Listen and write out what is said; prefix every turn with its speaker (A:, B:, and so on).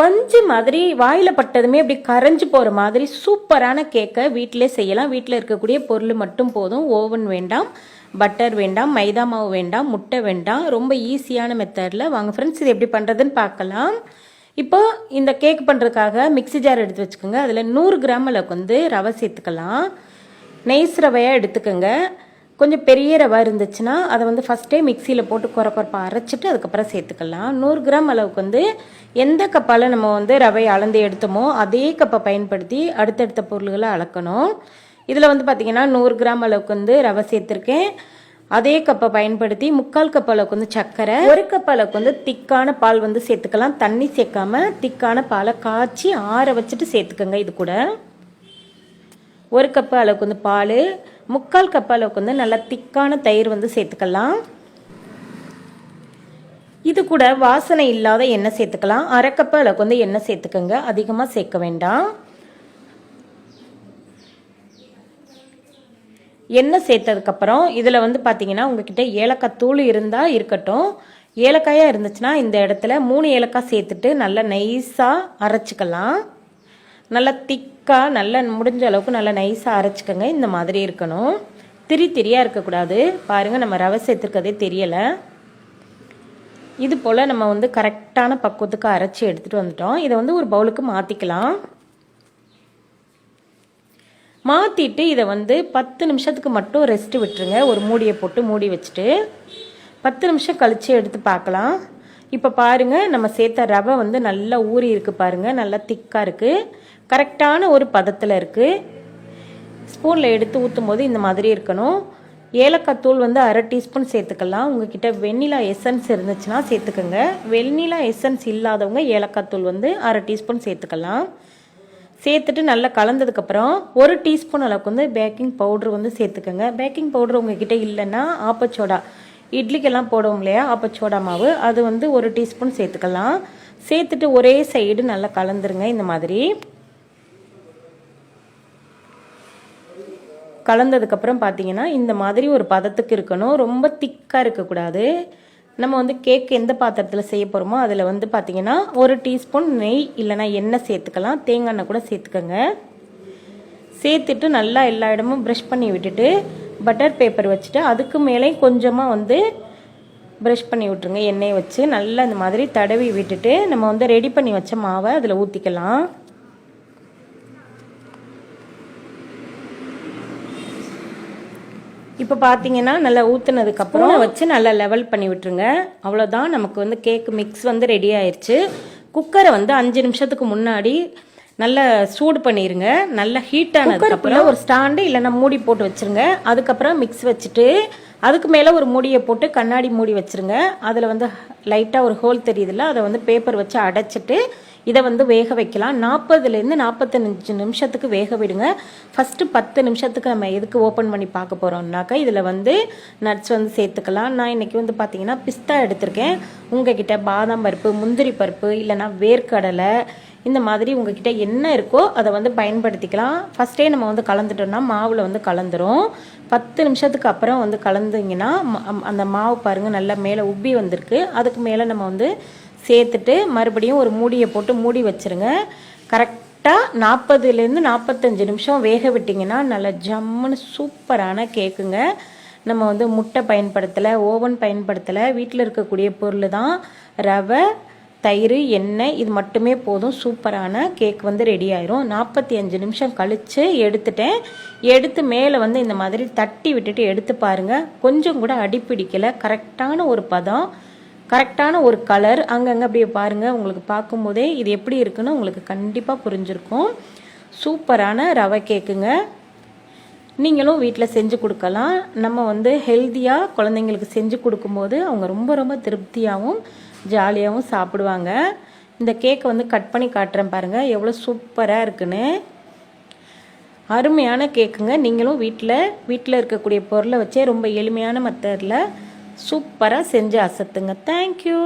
A: பஞ்சு மாதிரி வாயில் பட்டதுமே அப்படி கரைஞ்சி போகிற மாதிரி சூப்பரான கேக்கை வீட்டிலே செய்யலாம். வீட்டில் இருக்கக்கூடிய பொருள் மட்டும் போதும். ஓவன் வேண்டாம் பட்டர் வேண்டாம் மைதா மாவு வேண்டாம் முட்டை வேண்டாம். ரொம்ப ஈஸியான மெத்தடில் வாங்க ஃப்ரெண்ட்ஸ் இது எப்படி பண்ணுறதுன்னு பார்க்கலாம். இப்போ இந்த கேக் பண்ணுறதுக்காக மிக்ஸி ஜார் எடுத்து வச்சுக்கோங்க. அதில் நூறு கிராம் அளவுக்கு வந்து ரவை சேர்த்துக்கலாம். நெய்ஸ் ரவையாக எடுத்துக்கோங்க. கொஞ்சம் பெரிய ரவா இருந்துச்சுன்னா அதை வந்து ஃபஸ்ட்டே மிக்சியில் போட்டு குறப்பரப்பாக அரைச்சிட்டு அதுக்கப்புறம் சேர்த்துக்கலாம். நூறு கிராம் அளவுக்கு வந்து எந்த கப்பால் நம்ம வந்து ரவை அளந்து எடுத்தோமோ அதே கப்பை பயன்படுத்தி அடுத்தடுத்த பொருள்களை அளக்கணும். இதில் வந்து பார்த்திங்கன்னா நூறு கிராம் அளவுக்கு வந்து ரவை சேர்த்துருக்கேன். அதே கப்பை பயன்படுத்தி முக்கால் கப் அளவுக்கு வந்து சர்க்கரை ஒரு கப் அளவுக்கு வந்து திக்கான பால் வந்து சேர்த்துக்கலாம். தண்ணி சேர்க்காம திக்கான பாலை காய்ச்சி ஆற வச்சுட்டு சேர்த்துக்கோங்க இது கூட. ஒரு கப்பு அளவுக்கு வந்து பால் முக்கால் கப் அளவுக்கு வந்து நல்லா திக்கான தயிர் வந்து சேர்த்துக்கலாம். இது கூட வாசனை இல்லாத எண்ணெய் சேர்த்துக்கலாம். அரை கப்பு அளவுக்கு வந்து எண்ணெய் சேர்த்துக்கோங்க. அதிகமாக சேர்க்க வேண்டாம். எண்ணெய் சேர்த்ததுக்கப்புறம் இதில் வந்து பார்த்தீங்கன்னா உங்ககிட்ட ஏலக்காய் தூள் இருந்தால் இருக்கட்டும். ஏலக்காயாக இருந்துச்சுன்னா இந்த இடத்துல மூணு ஏலக்காய் சேர்த்துட்டு நல்லா நைஸாக அரைச்சிக்கலாம். நல்லா திக் திக்காக நல்லா முடிஞ்ச அளவுக்கு நல்லா நைஸாக அரைச்சிக்கோங்க. இந்த மாதிரி இருக்கணும். திரி திரியாக இருக்கக்கூடாது. பாருங்கள் நம்ம ரவை சேர்த்துருக்கதே தெரியலை. இது போல் நம்ம வந்து கரெக்டான பக்குவத்துக்கு அரைச்சி எடுத்துகிட்டு வந்துட்டோம். இதை வந்து ஒரு பவுலுக்கு மாற்றிக்கலாம் மாற்றிட்டு இதை வந்து பத்து நிமிஷத்துக்கு மட்டும் ரெஸ்ட்டு விட்டுருங்க. ஒரு மூடியை போட்டு மூடி வச்சுட்டு பத்து நிமிஷம் கழித்து எடுத்து பார்க்கலாம். இப்போ பாருங்கள் நம்ம சேர்த்த ரவை வந்து நல்லா ஊறி இருக்குது பாருங்கள் நல்லா திக்காக இருக்குது கரெக்டான ஒரு பதத்தில் இருக்குது ஸ்பூனில் எடுத்து ஊற்றும் போது இந்த மாதிரி இருக்கணும். ஏலக்காய் தூள் வந்து அரை டீஸ்பூன் சேர்த்துக்கலாம். உங்ககிட்ட வெண்ணிலா எசன்ஸ் இருந்துச்சுன்னா சேர்த்துக்கோங்க. வெண்ணிலா எசன்ஸ் இல்லாதவங்க ஏலக்காய் தூள் வந்து அரை டீஸ்பூன் சேர்த்துக்கலாம். சேர்த்துட்டு நல்லா கலந்ததுக்கப்புறம் ஒரு டீஸ்பூன் அளவுக்கு வந்து பேக்கிங் பவுட்ரு வந்து சேர்த்துக்கோங்க. பேக்கிங் பவுட்ரு உங்ககிட்ட இல்லைன்னா ஆப்பச்சோடா இட்லிக்கெல்லாம் போடுவோம் இல்லையா? அப்போ சோடா மாவு. அது வந்து ஒரு டீஸ்பூன் சேர்த்துக்கலாம். சேர்த்துட்டு ஒரே சைடு நல்லா கலந்துருங்க இந்த மாதிரி. கலந்ததுக்கப்புறம் பார்த்தீங்கன்னா இந்த மாதிரி ஒரு பதத்துக்கு இருக்கணும். ரொம்ப திக்காக இருக்கக்கூடாது. நம்ம வந்து கேக் எந்த பாத்திரத்தில் செய்ய போகிறோமோ அதில் வந்து பார்த்தீங்கன்னா ஒரு டீஸ்பூன் நெய் இல்லைனா எண்ணெய் சேர்த்துக்கலாம். தேங்காய் எண்ணெய் கூட சேர்த்துக்கோங்க. சேர்த்துட்டு நல்லா எல்லா இடமும் ப்ரஷ் பண்ணி விட்டுட்டு பட்டர் பேப்பர் வச்சுட்டு அதுக்கு மேலே கொஞ்சமாக வந்து ப்ரஷ் பண்ணி விட்ருங்க எண்ணெயை வச்சு நல்லா இந்த மாதிரி தடவி விட்டுட்டு நம்ம வந்து ரெடி பண்ணி வச்ச மாவை அதில் ஊற்றிக்கலாம் இப்போ பார்த்தீங்கன்னா நல்லா ஊற்றுனதுக்கப்புறம் வச்சு நல்லா லெவல் பண்ணி விட்டுருங்க. அவ்வளோதான் நமக்கு வந்து கேக் மிக்ஸ் வந்து ரெடி ஆயிடுச்சு குக்கரை வந்து அஞ்சு நிமிஷத்துக்கு முன்னாடி நல்லா சூடு பண்ணிடுங்க நல்லா ஹீட் ஆனதுக்கப்புறம் ஒரு ஸ்டாண்டு இல்லைன்னா மூடி போட்டு வச்சுருங்க. அதுக்கப்புறம் மிக்ஸ் வச்சுட்டு அதுக்கு மேலே ஒரு மூடியை போட்டு கண்ணாடி மூடி வச்சுருங்க. அதில் வந்து லைட்டாக ஒரு ஹோல் தெரியுதுல்ல அதை வந்து பேப்பர் வச்சு அடைச்சிட்டு இதை வந்து வேக வைக்கலாம். நாற்பதுலேருந்து நாற்பத்தஞ்சு நிமிஷத்துக்கு வேக விடுங்க. ஃபஸ்ட்டு பத்து நிமிஷத்துக்கு நம்ம எதுக்கு ஓப்பன் பண்ணி பார்க்க போகிறோம்னாக்கா இதில் வந்து நட்ஸ் வந்து சேர்த்துக்கலாம். நான் இன்றைக்கி வந்து பார்த்தீங்கன்னா பிஸ்தா எடுத்திருக்கேன். உங்ககிட்ட பாதாம் பருப்பு முந்திரி பருப்பு இல்லைனா வேர்க்கடலை இந்த மாதிரி உங்ககிட்ட என்ன இருக்கோ அதை வந்து பயன்படுத்திக்கலாம். ஃபஸ்ட்டே நம்ம வந்து கலந்துட்டோம்னா மாவில் வந்து கலந்துரும். பத்து நிமிஷத்துக்கு அப்புறம் வந்து கலந்துங்கன்னா அந்த மாவு பாருங்கள் நல்லா மேலே உப்பி வந்திருக்கு. அதுக்கு மேலே நம்ம வந்து சேர்த்துட்டு மறுபடியும் ஒரு மூடியை போட்டு மூடி வச்சுருங்க. கரெக்டாக நாற்பதுலேருந்து நாற்பத்தஞ்சு நிமிஷம் வேக விட்டிங்கன்னா நல்லா ஜம்முன்னு சூப்பரான கேக்குங்க. நம்ம வந்து முட்டை பயன்படுத்தலை ஓவன் பயன்படுத்தலை வீட்டில் இருக்கக்கூடிய பொருள் தான் ரவை தயிர் எண்ணெய் இது மட்டுமே போதும். சூப்பரான கேக் வந்து ரெடி ஆயிரும். நாற்பத்தி அஞ்சு நிமிஷம் கழித்து எடுத்துட்டேன். எடுத்து மேலே வந்து இந்த மாதிரி தட்டி விட்டுட்டு எடுத்து பாருங்கள் கொஞ்சம் கூட அடிப்பிடிக்கலை. கரெக்டான ஒரு பதம். கரெக்டான ஒரு கலர் அங்கங்கே அப்படியே பாருங்கள் உங்களுக்கு பார்க்கும்போதே இது எப்படி இருக்குன்னு உங்களுக்கு கண்டிப்பாக புரிஞ்சிருக்கும். சூப்பரான ரவை கேக்குங்க நீங்களும் வீட்டில் செஞ்சு கொடுக்கலாம். நம்ம வந்து ஹெல்த்தியாக குழந்தைங்களுக்கு செஞ்சு கொடுக்கும்போது அவங்க ரொம்ப ரொம்ப திருப்தியாகவும் ஜாலியாகவும் சாப்பிடுவாங்க. இந்த கேக்கை வந்து கட் பண்ணி காட்டுறேன் பாருங்கள் எவ்வளோ சூப்பராக இருக்குன்னு. அருமையான கேக்குங்க நீங்களும் வீட்டில் வீட்டில் இருக்கக்கூடிய பொருளை வச்சே ரொம்ப எளிமையான மெத்தடில் சூப்பராக செஞ்சு அசத்துங்க. தேங்க்யூ